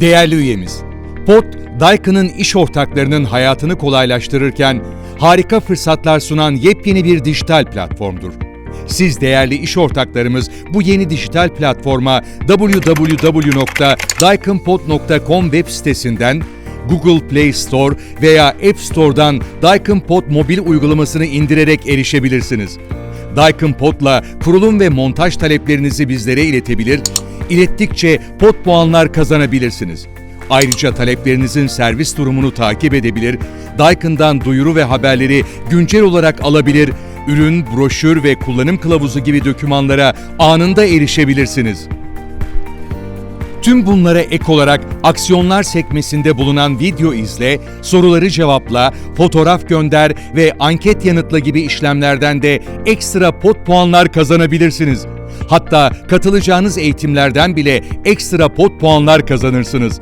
Değerli üyemiz, POT, Daikin'ın iş ortaklarının hayatını kolaylaştırırken harika fırsatlar sunan yepyeni bir dijital platformdur. Siz değerli iş ortaklarımız bu yeni dijital platforma www.daikinpod.com web sitesinden Google Play Store veya App Store'dan Daikin Pod mobil uygulamasını indirerek erişebilirsiniz. Daikin Pod'la kurulum ve montaj taleplerinizi bizlere iletebilir, ilettikçe pod puanlar kazanabilirsiniz. Ayrıca taleplerinizin servis durumunu takip edebilir, Daikin'dan duyuru ve haberleri güncel olarak alabilir, ürün, broşür ve kullanım kılavuzu gibi dokümanlara anında erişebilirsiniz. Tüm bunlara ek olarak aksiyonlar sekmesinde bulunan video izle, soruları cevapla, fotoğraf gönder ve anket yanıtla gibi işlemlerden de ekstra pot puanlar kazanabilirsiniz. Hatta katılacağınız eğitimlerden bile ekstra pot puanlar kazanırsınız.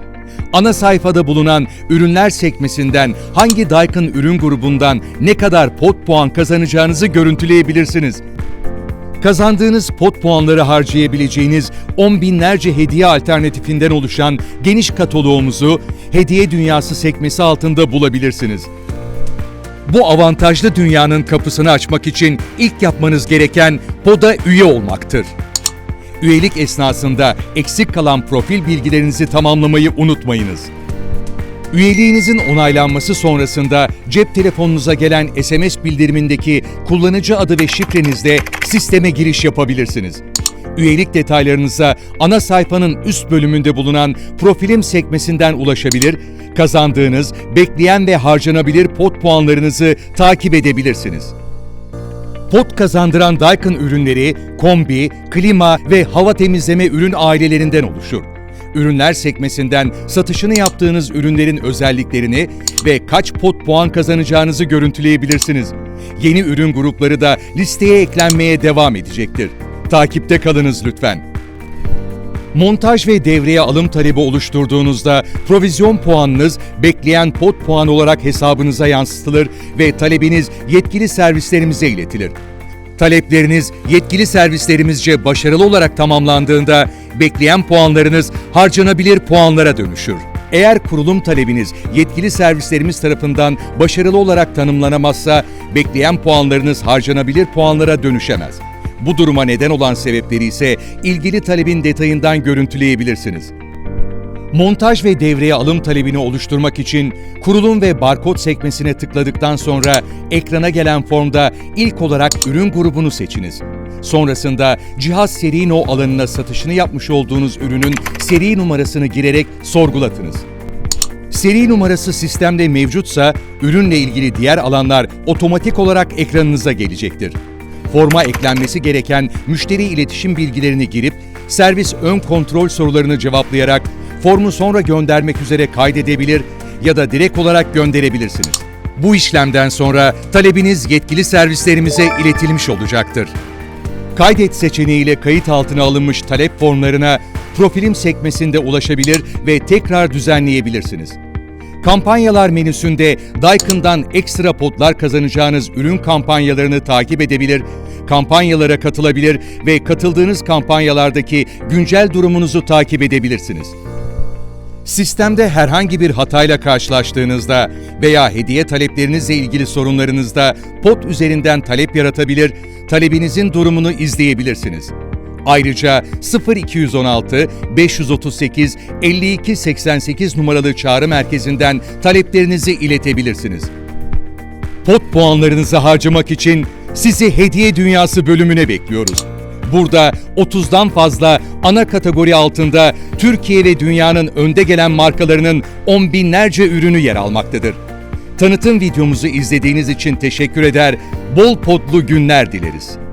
Ana sayfada bulunan ürünler sekmesinden hangi Daikin ürün grubundan ne kadar pot puan kazanacağınızı görüntüleyebilirsiniz. Kazandığınız pot puanları harcayabileceğiniz on binlerce hediye alternatifinden oluşan geniş kataloğumuzu Hediye Dünyası sekmesi altında bulabilirsiniz. Bu avantajlı dünyanın kapısını açmak için ilk yapmanız gereken POD'a üye olmaktır. Üyelik esnasında eksik kalan profil bilgilerinizi tamamlamayı unutmayınız. Üyeliğinizin onaylanması sonrasında cep telefonunuza gelen SMS bildirimindeki kullanıcı adı ve şifrenizle sisteme giriş yapabilirsiniz. Üyelik detaylarınıza ana sayfanın üst bölümünde bulunan profilim sekmesinden ulaşabilir, kazandığınız, bekleyen ve harcanabilir pot puanlarınızı takip edebilirsiniz. Pot kazandıran Daikin ürünleri kombi, klima ve hava temizleme ürün ailelerinden oluşur. Ürünler sekmesinden satışını yaptığınız ürünlerin özelliklerini ve kaç pot puan kazanacağınızı görüntüleyebilirsiniz. Yeni ürün grupları da listeye eklenmeye devam edecektir. Takipte kalınız lütfen. Montaj ve devreye alım talebi oluşturduğunuzda provizyon puanınız bekleyen pot puan olarak hesabınıza yansıtılır ve talebiniz yetkili servislerimize iletilir. Talepleriniz yetkili servislerimizce başarılı olarak tamamlandığında bekleyen puanlarınız harcanabilir puanlara dönüşür. Eğer kurulum talebiniz yetkili servislerimiz tarafından başarılı olarak tanımlanamazsa bekleyen puanlarınız harcanabilir puanlara dönüşemez. Bu duruma neden olan sebepleri ise ilgili talebin detayından görüntüleyebilirsiniz. Montaj ve devreye alım talebini oluşturmak için kurulum ve barkod sekmesine tıkladıktan sonra ekrana gelen formda ilk olarak ürün grubunu seçiniz. Sonrasında cihaz seri no alanına satışını yapmış olduğunuz ürünün seri numarasını girerek sorgulatınız. Seri numarası sistemde mevcutsa ürünle ilgili diğer alanlar otomatik olarak ekranınıza gelecektir. Forma eklenmesi gereken müşteri iletişim bilgilerini girip servis ön kontrol sorularını cevaplayarak formu sonra göndermek üzere kaydedebilir ya da direkt olarak gönderebilirsiniz. Bu işlemden sonra talebiniz yetkili servislerimize iletilmiş olacaktır. Kaydet seçeneğiyle kayıt altına alınmış talep formlarına profilim sekmesinde ulaşabilir ve tekrar düzenleyebilirsiniz. Kampanyalar menüsünde Daikin'dan ekstra potlar kazanacağınız ürün kampanyalarını takip edebilir, kampanyalara katılabilir ve katıldığınız kampanyalardaki güncel durumunuzu takip edebilirsiniz. Sistemde herhangi bir hatayla karşılaştığınızda veya hediye taleplerinizle ilgili sorunlarınızda pot üzerinden talep yaratabilir, talebinizin durumunu izleyebilirsiniz. Ayrıca 0216 538 52 88 numaralı çağrı merkezinden taleplerinizi iletebilirsiniz. Pot puanlarınızı harcamak için sizi Hediye Dünyası bölümüne bekliyoruz. Burada 30'dan fazla ana kategori altında Türkiye ve dünyanın önde gelen markalarının on binlerce ürünü yer almaktadır. Tanıtım videomuzu izlediğiniz için teşekkür eder, bol potlu günler dileriz.